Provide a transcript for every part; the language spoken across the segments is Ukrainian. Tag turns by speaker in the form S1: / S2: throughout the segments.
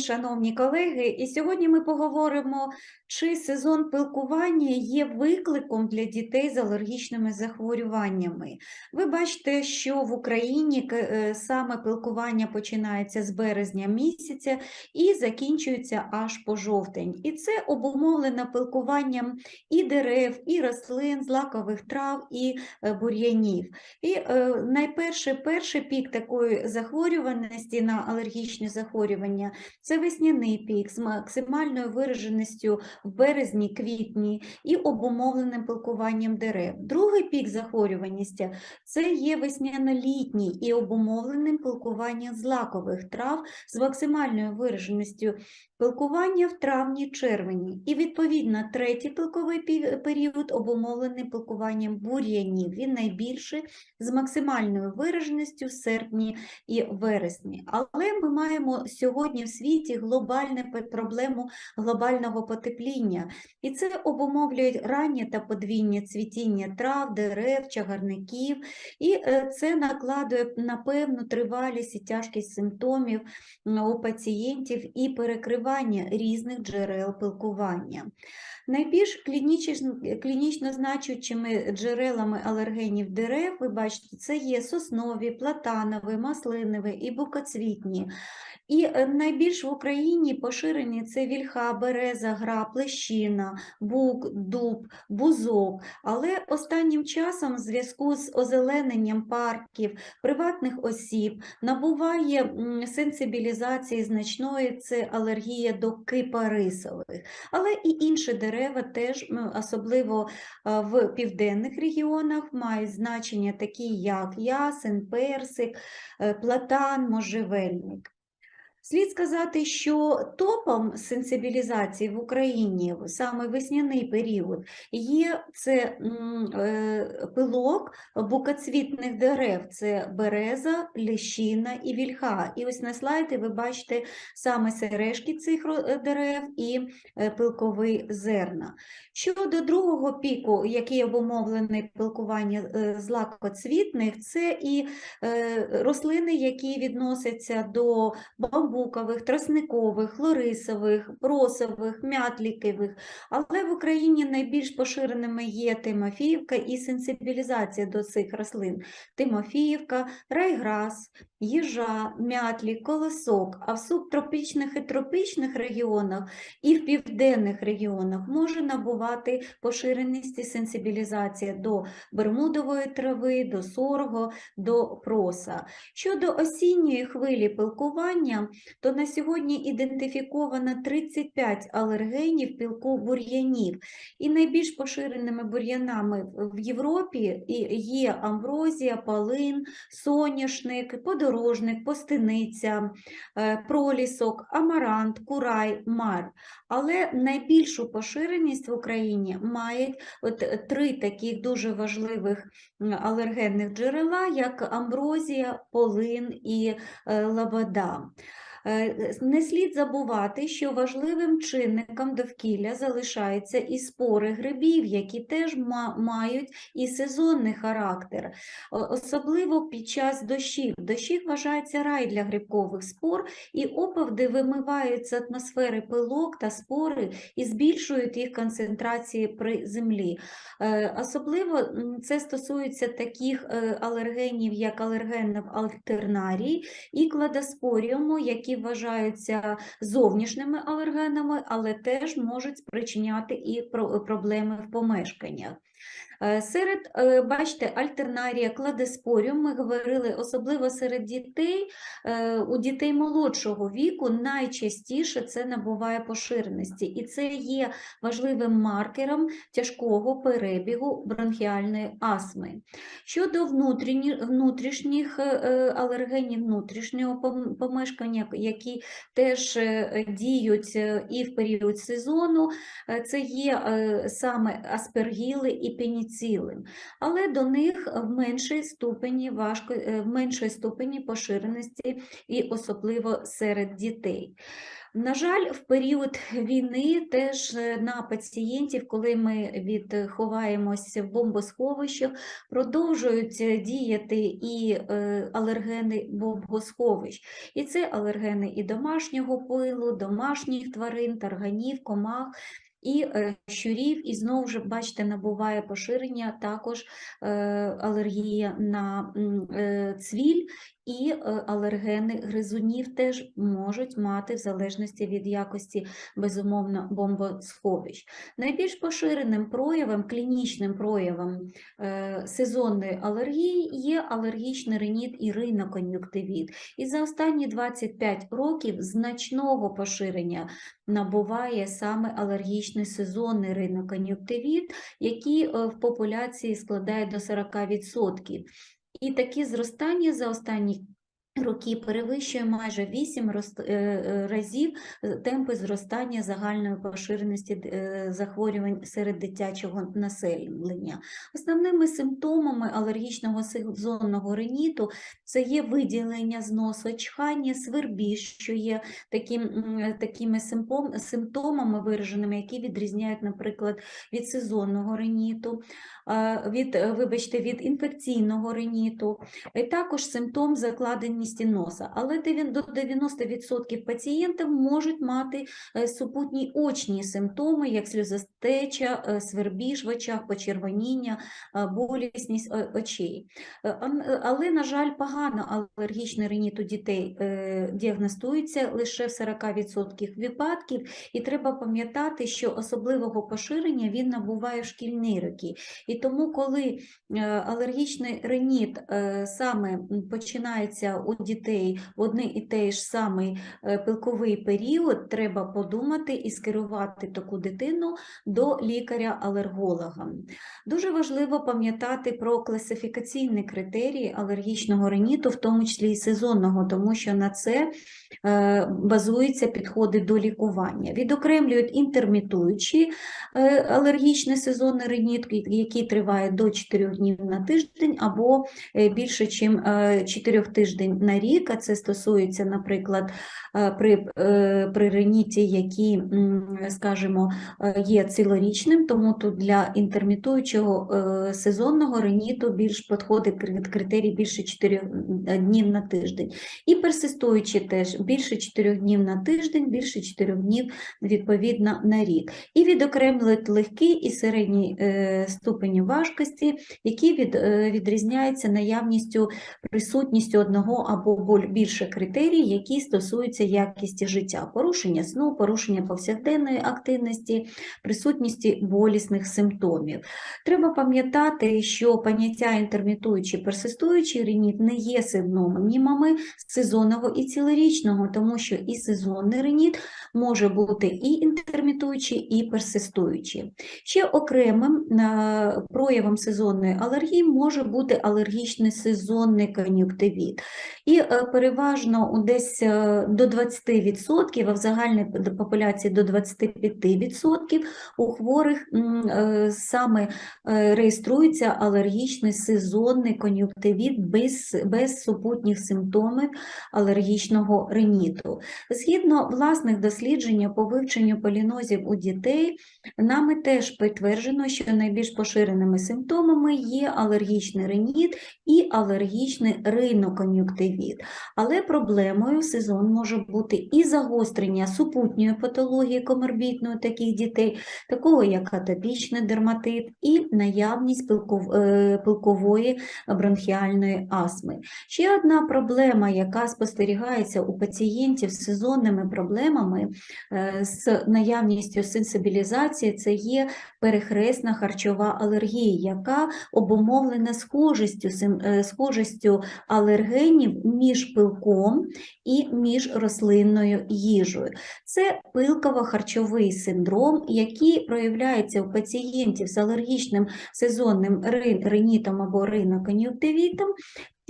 S1: шановні колеги, і сьогодні ми поговоримо, чи сезон пилкування є викликом для дітей з алергічними захворюваннями. Ви бачите, що в Україні е, саме пилкування починається з березня місяця і закінчується аж по жовтень. І це обумовлено пилкуванням і дерев, і рослин, злакових трав, і е, бур'янів. І е, найперше, перший пік такої захворюваності на алергічні захворювання це весняний пік з максимальною вираженістю в березні-квітні і обумовленим пилкуванням дерев. Другий пік захворюваності це є весняно-літній і обумовленим пилкуванням злакових трав з максимальною вираженістю пилкування в травні-червні. І відповідно третій пилковий період обумовлений пилкуванням бур'янів. Він найбільший з максимальною вираженістю в серпні і вересні. Але ми маємо сьогодні в світі глобальну проблему глобального потепління, і це обумовлює раннє та подвійне цвітіння трав, дерев, чагарників, і е, це накладує на певну тривалість і тяжкість симптомів у пацієнтів і перекривання різних джерел пилкування. Найбільш клінічно, значучими джерелами алергенів дерев, ви бачите, це є соснові, платанові, маслинові і букоцвітні. І е, найбільш в Україні поширені це вільха, береза, гра, плещина, бук, дуб, бузок. Але останнім часом в зв'язку з озелененням парків, приватних осіб набуває сенсибілізації значної це алергія до кипарисових. Але і інші дерева теж, особливо в південних регіонах, мають значення такі, як ясен, персик, е, платан, можжевельник. Слід сказати, що топом сенсибілізації в Україні саме весняний період є це е, пилок букоцвітних дерев, це береза, ліщина і вільха. І ось на слайді ви бачите саме сережки цих е, дерев і е, пилкові зерна. Щодо другого піку, який обумовлений пилкування злакоцвітних, це і рослини, які відносяться до бамбукових, тросникових, лорисових, просових, мятлікових. Але в Україні найбільш поширеними є тимофіївка і сенсибілізація до цих рослин. Тимофіївка, райграс, їжа, мятлік, колосок. А в субтропічних і тропічних регіонах і в південних регіонах може набувати поширеність і сенсибілізація до бермудової трави, до сорго, до проса. Щодо осінньої хвилі пилкування, то на сьогодні ідентифіковано 35 алергенів пілку бур'янів. І найбільш поширеними бур'янами в Європі є амброзія, палин, соняшник, подорожник, постиниця, е, пролісок, амарант, курай, мар. Але найбільшу поширеність в Україні мають от три таких дуже важливих алергенних джерела, як амброзія, полин і е, лавада. Е, Не слід забувати, що важливим чинником довкілля залишаються і спори грибів, які теж мають і сезонний характер, особливо під час дощів. Дощі вважається рай для грибкових спор, і опавди вимивають з атмосфери пилок та спори і збільшують їх концентрації при землі. Е, Особливо це стосується таких е, алергенів, як алергенів альтернарій і кладоспоріуму, які вважаються зовнішніми алергенами, але теж можуть спричиняти і про- проблеми в помешканнях. Е, Серед, е, бачите, альтернарія, кладеспоріум, ми говорили, особливо серед дітей, е, у дітей молодшого віку найчастіше це набуває поширеності, і це є важливим маркером тяжкого перебігу бронхіальної астми. Щодо внутрішніх алергенів внутрішнього помешкання, які теж діють і в період сезону, це є саме аспергіли і пеніцилин, але до них в меншій ступені важко, е, в меншій ступені поширеності і особливо серед дітей. На жаль, в період війни теж е, на пацієнтів, коли ми відховаємося в бомбосховищах, продовжують е, діяти і е, алергени бомбосховищ. І це алергени і домашнього пилу, домашніх тварин, тарганів, комах. І е, щурів, і знову ж бачите, набуває поширення також е, алергія на е, цвіль і е, алергени гризунів теж можуть мати в залежності від якості, безумовно, бомбосховищ. Найбільш поширеним проявом, клінічним проявом е, сезонної алергії є алергічний реніт і ринокон'юктивіт. І за останні 25 років значного поширення набуває саме алергічний сезонний ринокон'юктивіт, який е, в популяції складає до 40%. І такі зростання за останні роки перевищує майже 8 роз- е, е, разів е, темпи зростання загальної поширеності захворювань серед дитячого населення. Основними симптомами алергічного сезонного риніту це є виділення з носа, чхання, свербіж, що є таким, такими симптомами вираженими, які відрізняють, наприклад, від сезонного риніту, від, вибачте, від інфекційного риніту, і також симптом закладеності носа. Але до 90% пацієнтів можуть мати е, супутні очні симптоми, як сльозостеча, е, свербіж в очах, почервоніння, е, болісність очей. Але, на жаль, погано алергічний реніт у дітей діагностується лише в 40% випадків, і треба пам'ятати, що особливого поширення він набуває в шкільні роки. І тому, коли алергічний реніт саме починається у дітей в один і той ж самий е, пилковий період, треба подумати і скерувати таку дитину до лікаря-алерголога. Дуже важливо пам'ятати про класифікаційні критерії алергічного риніту, в тому числі і сезонного, тому що на це е, базуються підходи до лікування. Відокремлюють інтермітуючі е, алергічний сезонний реніт, який триває до 4 днів на тиждень або більше, ніж 4 тиждень на рік. А це стосується, наприклад, е, при, е, при реніті, які, скажімо, е, є цілорічним, тому тут для інтермітуючого сезонного реніту більш підходить критерій більше 4 днів на тиждень. І персистуючі теж більше 4 днів на тиждень, більше 4 днів відповідно на рік. І відокремлюють легкий і середній ступені важкості, які від, відрізняються наявністю, присутністю одного або більше критерій, які стосуються якості життя, порушення сну, порушення повсякденної активності, присутності болісних симптомів. Треба пам'ятати, що поняття інтермітуючий персистуючий реніт не є синонімами сезонного і цілорічного, тому що і сезонний реніт може бути і інтермітуючий, і персистуючий. Ще окремим е, проявом сезонної алергії може бути алергічний сезонний кон'юктивіт. І е, переважно десь е, до 20%, а в загальній популяції до 25% у хворих е, саме реєструється алергічний сезонний кон'юктивіт без, без супутніх симптомів алергічного риніту. Згідно власних досліджень по вивченню полінозів у дітей, нами теж підтверджено, що найбільш поширеними симптомами є алергічний реніт і алергічний ринокон'юктивіт. Але проблемою сезон може бути і загострення супутньої патології коморбідної таких дітей, такого як атопічний дерматит, і наявність е, пилкової бронхіальної астми. Ще одна проблема, яка спостерігається у пацієнтів з сезонними проблемами е, з наявністю сенсибілізації, це є перехресна харчова алергія, яка обумовлена схожістю, е, схожістю алергенів між пилком і між рослинною їжею. Це пилково-харчовий синдром, який проявляється у пацієнтів з алергічним сезонним рин- ринітом або ринокон'юктивітом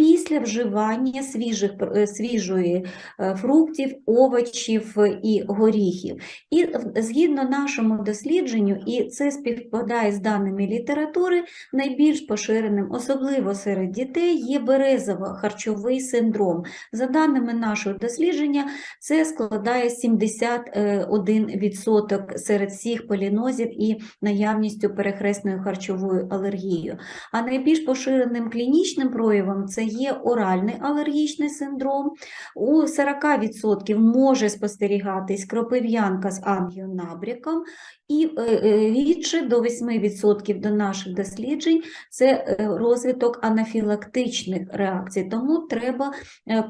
S1: після вживання свіжих, е, свіжої е, фруктів, овочів і горіхів. І згідно нашому дослідженню, і це співпадає з даними літератури, найбільш поширеним, особливо серед дітей, є березово-харчовий синдром. За даними нашого дослідження, це складає 71% серед всіх полінозів і наявністю перехресною харчовою алергією. А найбільш поширеним клінічним проявом це є оральний алергічний синдром. У 40% може спостерігатись кропив'янка з ангіонабряком, і е, е, рідше до 8% до наших досліджень це е, розвиток анафілактичних реакцій. Тому треба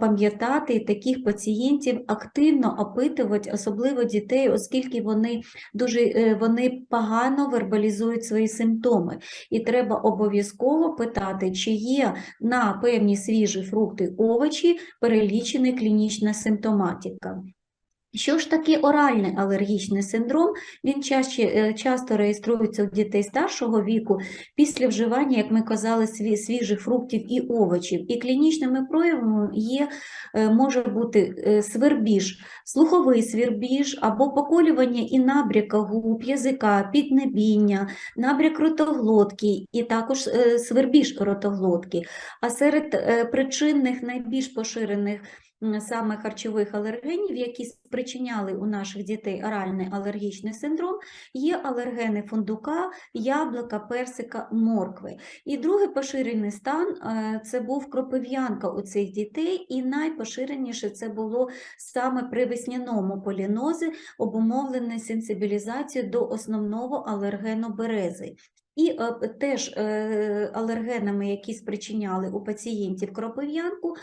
S1: пам'ятати таких пацієнтів активно опитувати, особливо дітей, оскільки вони дуже вони погано вербалізують свої симптоми. І треба обов'язково питати, чи є на певні свіжі фрукти, овочі перелічена клінічна симптоматика. Що ж таке оральний алергічний синдром? Він чаще, е, часто реєструється у дітей старшого віку після вживання, як ми казали, сві- свіжих фруктів і овочів. І клінічними проявами є, е, може бути е, свербіж, слуховий свербіж або поколювання і набряка губ, язика, піднебіння, набряк ротоглотки і також свербіж ротоглотки. А серед причинних найбільш поширених саме харчових алергенів, які спричиняли у наших дітей оральний алергічний синдром, є алергени фундука, яблука, персика, моркви. І другий поширений стан е, це був кропив'янка у цих дітей, і найпоширеніше це було саме при весняному полінозі, обумовлене сенсибілізацією до основного алергену берези. І е, теж е, алергенами, які спричиняли у пацієнтів кропив'янку,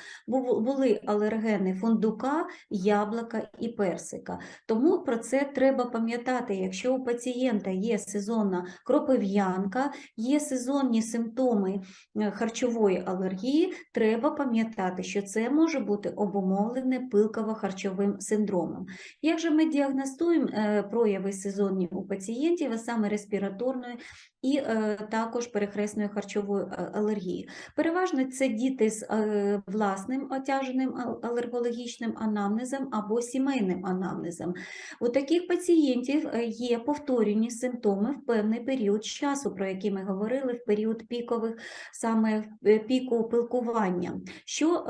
S1: були алергени фундука, яблука і персика. Тому про це треба пам'ятати. Якщо у пацієнта є сезонна кропив'янка, є сезонні симптоми е, харчової алергії, треба пам'ятати, що це може бути обумовлене пилково-харчовим синдромом. Як же ми діагностуємо прояви сезонні у пацієнтів, а саме респіраторної і е, також перехресною харчовою е, алергією. Переважно це діти з е, власним отяженим алергологічним анамнезом або сімейним анамнезом. У таких пацієнтів є повторювані симптоми в певний період часу, про який ми говорили, в період пікових, саме піку пилкування. Що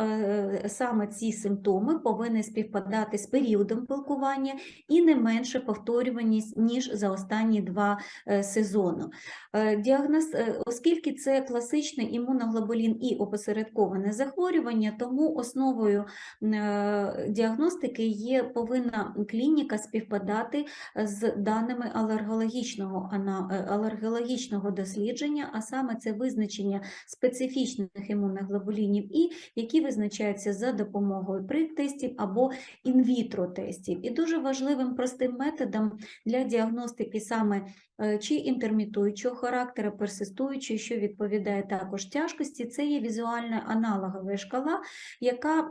S1: саме ці симптоми повинні співпадати з періодом пилкування і не менше повторюваність, ніж за останні два сезону. Е, Діагноз, е, оскільки це класичний імуноглобулін і опосередковане захворювання, тому основою е, діагностики є повинна клініка співпадати з даними алергологічного, е, алергологічного дослідження, а саме це визначення специфічних імуноглобулінів І, які визначаються за допомогою прик-тестів або інвітро тестів. І дуже важливим простим методом для діагностики саме е, чи інтермітуючого характеру, персистуючої, що відповідає також тяжкості, це є візуальна аналогова шкала, яка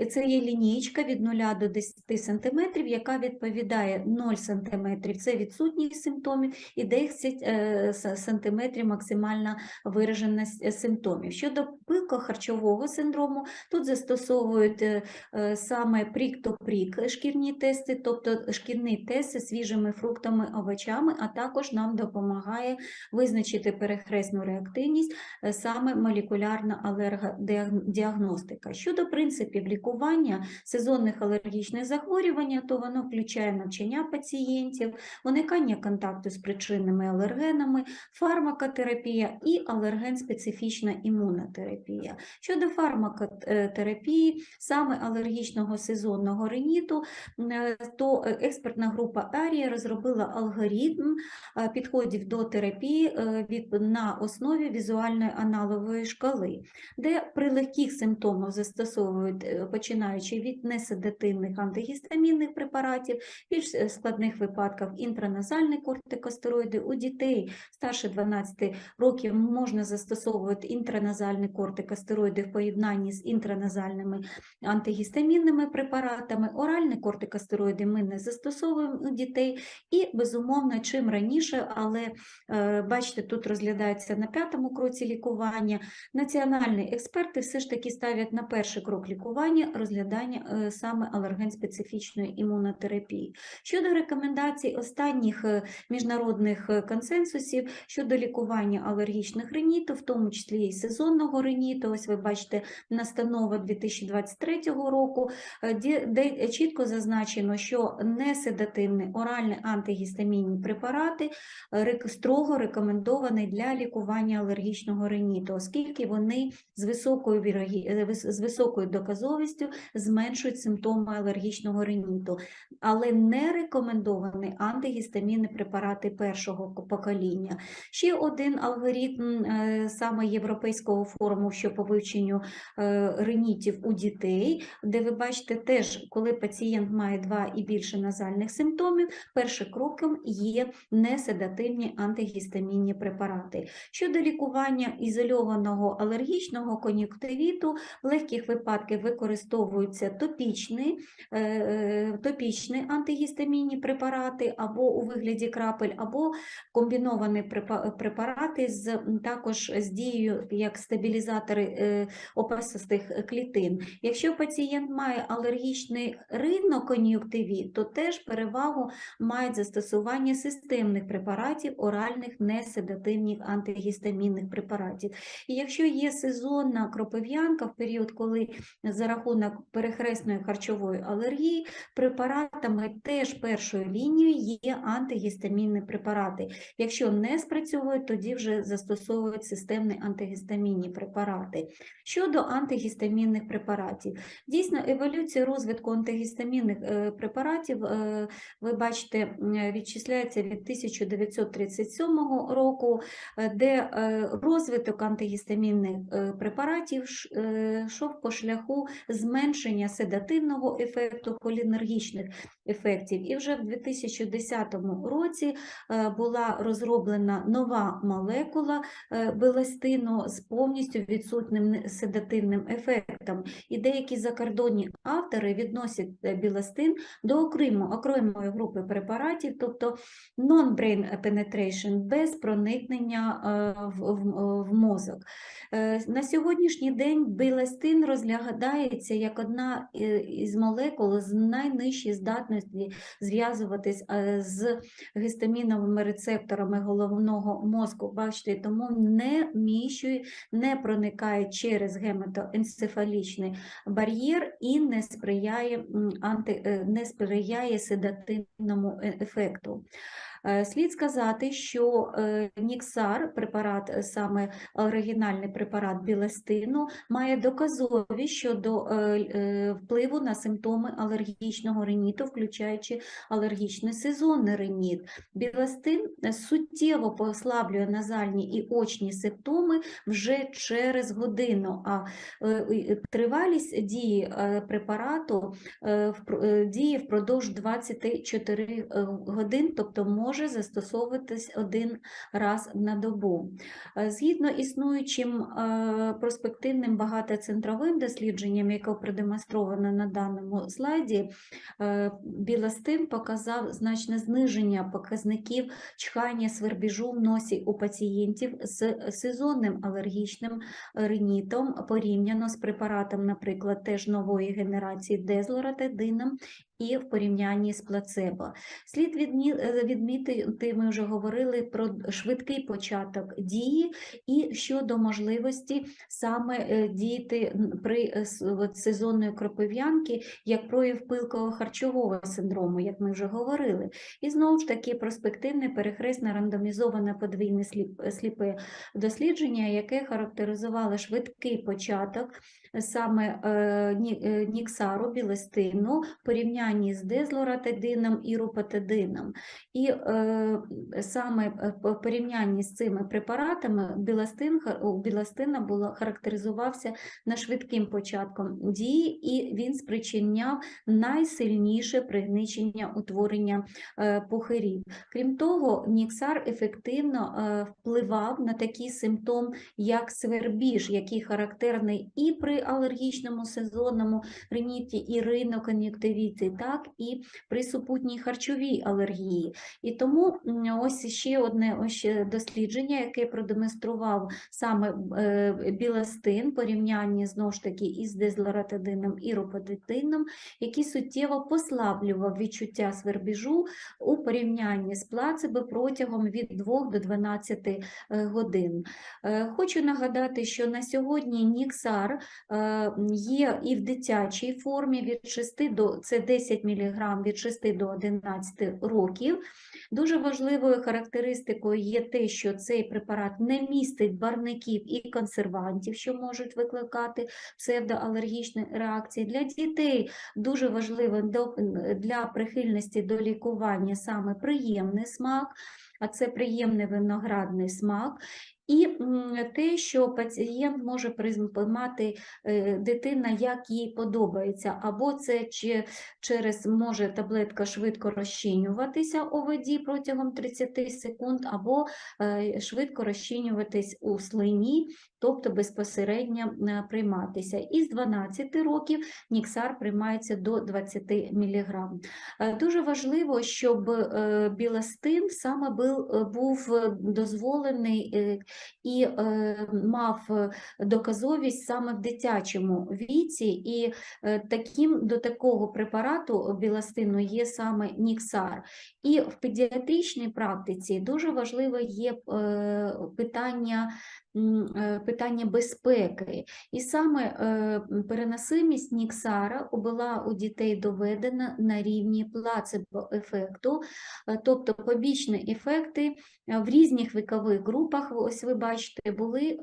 S1: е, це є лінійка від 0 до 10 см, яка відповідає 0 см – це відсутність симптомів, і 10 е, с- см – максимальна вираженість е, симптомів. Щодо пилко-харчового синдрому, тут застосовують е, е, саме прік-то-прік шкірні тести, тобто шкірний тест зі свіжими фруктами, овочами, а також нам допомагає визначити перехресну реактивність е, саме молекулярна алергодіагностика. Щодо принципів лікування сезонних алергічних захворювань, то воно включає навчання пацієнтів, уникання контакту з причинними алергенами, фармакотерапія і алерген-специфічна імунотерапія. Щодо фармакотерапії, саме алергічного сезонного риніту, е, то е, експертна група Арія розробила алгоритм е, підходів до терапії е, на основі візуальної аналогової шкали, де при легких симптомах застосовують, е, починаючи від неседативних антигістамінних препаратів, більш складних випадках інтраназальні кортикостероїди. У дітей старше 12 років можна застосовувати інтраназальні кортикостероїди в поєднанні з інтраназальними антигістамінними препаратами. Оральні кортикостероїди ми не застосовуємо у дітей і, безумовно, чим раніше, але е, бачите, тут розглядається на п'ятому кроці лікування. Національні експерти все ж таки ставлять на перший крок лікування розглядання е, саме алерген-специфічної імунотерапії. Щодо рекомендацій останніх е, міжнародних консенсусів щодо лікування алергічних риніту, в тому числі і сезонного риніту, ось ви бачите настанова 2023 року, де чітко зазначено, що неседативні оральні антигістамінні препарати е, рек- строго рекомендовані для лікування алергічного риніту, оскільки вони з високою, е, з високою доказовістю зменшують симптоми алергічного риніту, але не рекомендовані антигістамінні препарати першого покоління. Ще один алгоритм е, саме Європейського форуму, що по вивченню е, ринітів у дітей, де ви бачите теж, коли пацієнт має два і більше назальних симптомів, першим кроком є неседативні антигістамінні препарати. Щодо лікування ізольованого алергічного кон'юктивіту, в легких випадках використовуються топічні, е, е, топічні антигістамінні препарати або у вигляді крапель, або комбіновані препарати з також з дією як стабілізатори е, опасистих клітин. Якщо пацієнт має алергічний ринокон'юктивіт, то теж перевагу мають застосування системних препаратів, оральних неседативних антигістамінних препаратів. І якщо є сезонна кропив'янка в період, коли за рахунок перехресної харчової алергії, препаратами теж першою лінією є антигістамінні препарати. Якщо не спрацьовують, тоді вже застосовують системні антигістамінні препарати. Щодо антигістамінних препаратів, дійсно, еволюція розвитку антигістамінних е, препаратів, е, ви бачите, м, відчисляється від 1937 року, е, де е, розвиток антигістамінних е, препаратів йшов по шляху зменшення седативного ефекту, холінергічних ефектів. І вже в 2010 році була розроблена нова молекула белестину з повністю відсутнім седативним ефектом. І деякі закордонні автори відносять білестин до окремо, окремої групи препаратів, тобто non-brain penetration, без проникнення е, в, в, в мозок. Е, На сьогоднішній день білестин розглядається як одна е, із молекул з найнижчої здатності зв'язуватись е, з гістаміновими рецепторами головного мозку. Бачите, тому не вміщує, не проникає через гематоенцефалічний бар'єр і не сприяє, анти, е, не сприяє седативному е- ефекту. Е, Слід сказати, що е, Ніксар, препарат, е, саме оригінальний препарат білестину, має доказовість щодо впливу на симптоми алергічного риніту, включаючи алергічний сезонний реніт. Білестин суттєво послаблює назальні і очні симптоми вже через годину, а тривалість дії препарату діє впродовж 24 е, годин, тобто може застосовуватись один раз на добу. Е, Згідно існуючим е, проспективним багатоцентровим дослідженням, яке продемонстровано на даному слайді, е, білостин показав значне зниження показників чхання свербіжу в носі у пацієнтів з сезонним алергічним ринітом порівняно з препаратом, наприклад, теж нової генерації дезлоратадином і в порівнянні з плацебо. Слід е, відмітити, ми вже говорили про швидкий початок дії і щодо можливості саме е, діяти при е, сезонної кропив'янки як прояв пилкового харчового синдрому, як ми вже говорили. І знову ж таки проспективне перехресне рандомізоване подвійне сліп- сліпе дослідження, яке характеризувало швидкий початок саме е, е, ніксару, білестину, в порівнянні з дезлоратидином і рупатидином. І е, саме в порівнянні з цими препаратами біластин, біластина було, характеризувався на швидким початком дії, і він спричиняв найсильніше пригничення утворення пухирів. Крім того, ніксар ефективно впливав на такий симптом, як свербіж, який характерний і при алергічному сезонному риніті і ринокон'юктивіті, так і при супутній харчовій алергії. І тому ось ще одне ось дослідження, яке продемонстрував саме е, біластин, порівнянні знову ж таки із дезлоратидином і ропатидином, який суттєво послаблював відчуття свербіжу у порівнянні з плацебо протягом від 2 до 12 е, годин. Е, Хочу нагадати, що на сьогодні Ніксар є і в дитячій формі від 6 до це 10 мг від 6 до 11 років. Дуже важливою характеристикою є те, що цей препарат не містить барників і консервантів, що можуть викликати псевдоалергічні реакції. Для дітей дуже важливо для прихильності до лікування саме приємний смак, а це приємний виноградний смак. І те, що пацієнт може приймати е, дитина, як їй подобається, або це через може таблетка швидко розчинюватися у воді протягом 30 секунд, або е, швидко розчинюватись у слині, тобто безпосередньо е, прийматися. Із 12 років ніксар приймається до 20 мг. Е, Дуже важливо, щоб е, біластин саме був, дозволений і мав доказовість саме в дитячому віці, і таким до такого препарату біластину є саме ніксар. І в педіатричній практиці дуже важливе є питання. Е, Питання безпеки, і саме е, переносимість Ніксара була у дітей доведена на рівні плацебо-ефекту, е, тобто побічні ефекти в різних вікових групах, ось ви бачите, були,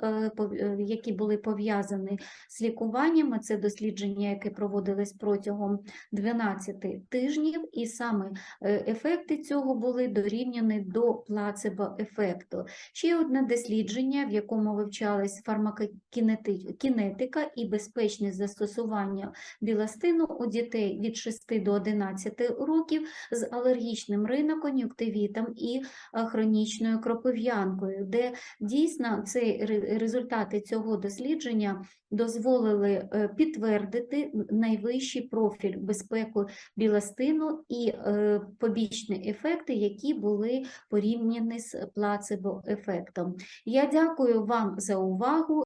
S1: які були пов'язані з лікуваннями. Це дослідження, яке проводилось протягом 12 тижнів, і саме ефекти цього були дорівняні до плацебо-ефекту. Ще одне дослідження, в якому вивчалась фармакокінетика і безпечність застосування біластину у дітей від 6 до 11 років з алергічним ринокон'юктивітом і е, хронічною кропив'янкою, де дійсно цей результати цього дослідження дозволили е, підтвердити найвищий профіль безпеку біластину і е, побічні ефекти, які були порівняні з плацебо-ефектом. Я дякую вам за увагу.